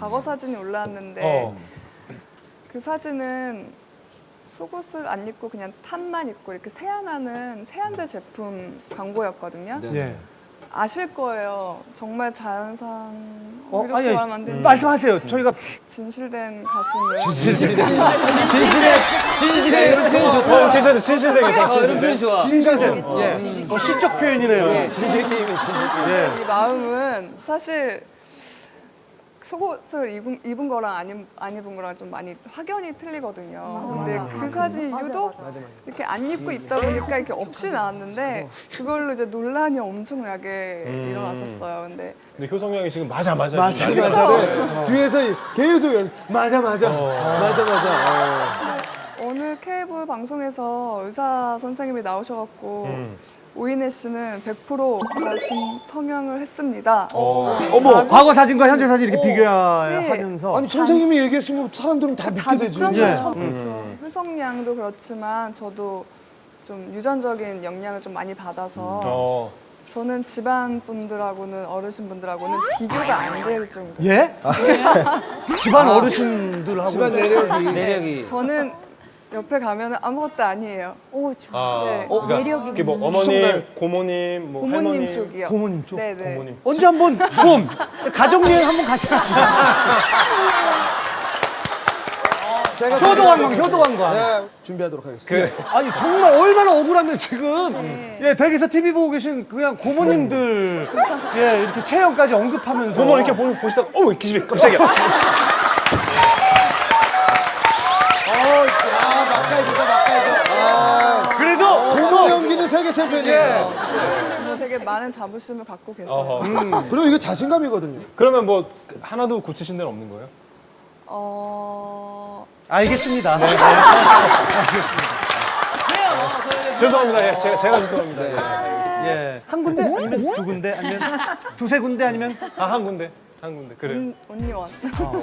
과거 사진이 올라왔는데 어. 그 사진은 속옷을 안 입고 그냥 탑만 입고 이렇게 세안하는 세안제 제품 광고였거든요. 예. 아실 거예요. 정말 자연산 어, 이렇게 아니, 말하면 안 되는데 말씀하세요. 저희가 진실된 가슴을 진실해 진실해 이런 표현 좋다. 어, 괜찮아. 진실되게 어, 이런 표현. 좋아. 진가슴. 예. 어, 시적 표현이네요. 진실 게임은 진실. 예. 이 마음은 사실 속옷을 입은, 입은 거랑 안, 입, 안 입은 거랑 좀 많이 확연히 틀리거든요. 근데 그 사진이 유독 이렇게 안 입고 입다 보니까 이렇게 없이 나왔는데 그걸로 이제 논란이 엄청나게 일어났었어요. 근데 근데 효성 양이 지금 맞아 맞아. 맞아 지금. 난리가 맞아를 뒤에서 계속 연- 맞아 맞아. 맞아 맞아. 어느 케이블 방송에서 의사 선생님이 나오셔갖고 음. 오인혜 씨는 100% 가슴 성형을 했습니다. 어. 어머. 과거 사진과 현재 사진 이렇게 비교하면서 아니 선생님이 얘기했으면 사람들은 다 믿게 되지. 예. 그렇죠. 효성양도 그렇지만 저도 좀 유전적인 영향을 좀 많이 받아서 어. 저는 집안 분들하고는 어르신 분들하고는 비교가 안 될 정도. 예? 집안 어르신들하고 집안 내력이. 내력이. 저는 옆에 가면 아무것도 아니에요. 오, 좋아. 아. 네. 어? 그러니까 이게 뭐 어머님, 추석날. 고모님, 뭐 고모님 할머니, 쪽이요. 고모님 쪽? 네네. 고모님. 언제 한번 봄 가족여행 한번 가자. 제가 효도관광, 효도관광. 네, 준비하도록 하겠습니다. 아니 정말 얼마나 억울하면 지금 예 댁에서 TV 보고 계신 그냥 고모님들 예 이렇게 체형까지 언급하면서 고모 이렇게 보, 보시다가 어머 기집애 깜짝이야. 아, 그래도 고모 연기는 세계 챔피언이에요. 뭐 되게 많은 자부심을 갖고 계세요. 어허. 그리고 이거 자신감이거든요. 그러면 뭐 하나도 고치신 데는 없는 거예요? 어... 알겠습니다. 죄송합니다. 예, 제가 제가 죄송합니다. 네. 예. 한 군데 아니면 두 군데 아니면 두세 군데 아니면 아 한 군데 한 군데 그래. 온- 온리원.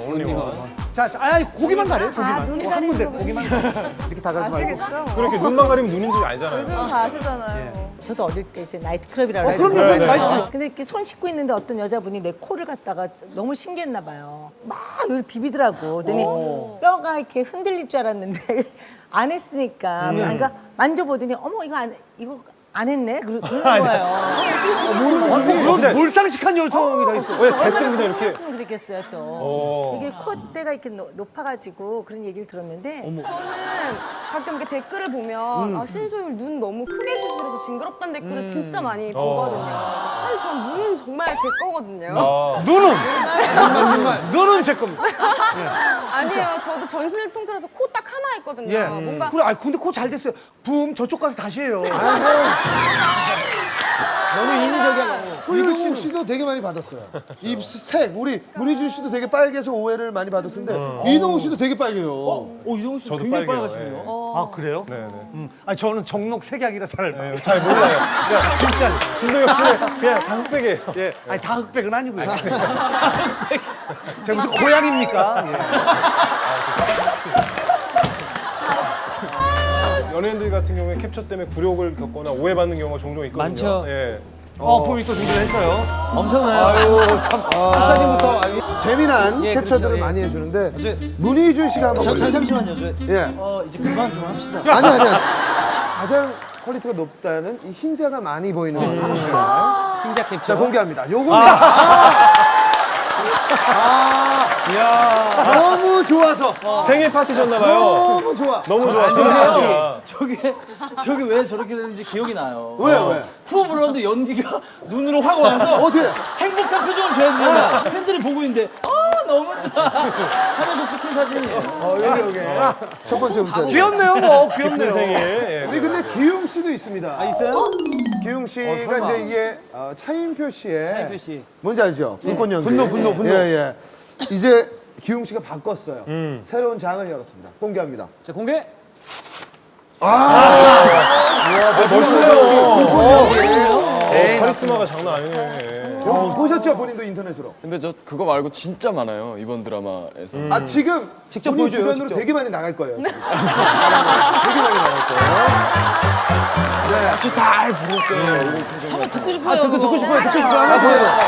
올리원. 자, 자 아니 고기만 가래 고기만 아, 눈 어, 한 군데 가리는 고기만 가래. 이렇게 다 가지 말고 아시겠죠? 뭐. 그렇게 눈만 가리면 눈인 줄 알잖아요. 요즘 다 아시잖아요. 저도 어릴 때 이제 나이트클럽이라고 어, 그럼요. 네, 네. 많이 어, 근데 이렇게 손 씻고 있는데 어떤 여자분이 내 코를 갖다가 너무 신기했나 봐요. 막 이걸 비비더라고. 그랬더니 뼈가 이렇게 흔들릴 줄 알았는데 안 했으니까 그러니까 만져보더니 어머 이거 안 이거 안 했네 그러- 그러는 거예요. 그런데 몰상식한 요청이 다 있어. 왜 대뜸 그냥 이렇게 그랬겠어요 또. 어. 이게 콧대가 이렇게 높- 높아가지고 그런 얘기를 들었는데 저는 가끔 이렇게 댓글을 보면 아, 신소율 눈 너무 크게 수술해서 징그럽다는 댓글을 진짜 많이 보거든요. 근데 전 눈은 정말 제 거거든요. 아, 눈은 눈은 제 겁니다. 아니에요. 저도 전신을 통틀어서 코 딱 하나 했거든요. 예. 뭔가 그래, 아 근데 코 잘 됐어요. 붐 저쪽 가서 다시 해요. 너무 인위적이야. 이동욱 씨도 되게 많이 받았어요. 입색 우리 문희준 씨도 되게 빨개서 오해를 많이 받았는데 이동욱 씨도 되게 빨개요. 오 이동훈 씨 저도 굉장히 빨개요. 빨갛시네요. 아 그래요? 네, 네. 음, 아니 저는 정록 색약이라 잘. 네, 잘 몰라요. 야, 진짜 신동엽 씨는 그냥 당백이에요. 예, 아니 다 흑백은 아니고요. 제가 무슨 고양입니까? 예. 연예인들 같은 경우에 캡처 때문에 굴욕을 겪거나 오해받는 경우가 종종 있거든요. 많죠. 예. 어, 봄이 또 준비를 했어요. 엄청나요. 아유 참 사진부터 재미난 예, 캡처들을 그렇죠, 예. 많이 해주는데 저- 문희준 씨가 한번 저, 저, 보여주세요. 잠시만요. 저, 예. 어 이제 그만 좀 합시다. 아니 아니 아니. 가장 퀄리티가 높다는 이 흰자가 많이 보이는 흰자. 흰자 캡처. 자 공개합니다. 요겁니다. 아. 아, 이야, 너무 좋아서 생일 파티셨나봐요. 너무 좋아. 너무 좋아. 생일 근데요. 저게 저게 왜 저렇게 되는지 기억이 나요. 왜 왜? 후불었는데 연기가 눈으로 확 와서 어떻게? 행복한 표정을 줘야 되잖아. 팬들이 보고 있는데 아 너무 좋아 하면서 찍힌 사진이에요. 어 여기 여기. 첫 번째 문자. 귀엽네요, 뭐 귀엽네요. 생일. 예. 우리 근데 기웅 씨도 있습니다. 아 있어요? 기웅 씨가 어, 설마. 이제 이게 어, 차인표 씨의 차인표 씨. 뭔지 알죠? 불꽃 연기. 분노, 분노, 분노. 예, 예. 이제 기웅 씨가 바꿨어요. 음. 새로운 장을 열었습니다. 공개합니다. 자 공개. 아, 멋있네요. 어, 어, 카리스마가 장난 아니네. 어, 보셨죠? 본인도 인터넷으로. 근데 저 그거 말고 진짜 많아요 이번 드라마에서 아 지금 직접 본인 보여줘요, 주변으로 직접. 되게 많이 나갈 거예요. 지금. 되게 많이 나갈 거예요. 네. 같이 다 부를 때 얼굴 표정 듣고 싶어요. 듣고 듣고 싶어요. 듣고 싶어요. 하나 보여줘.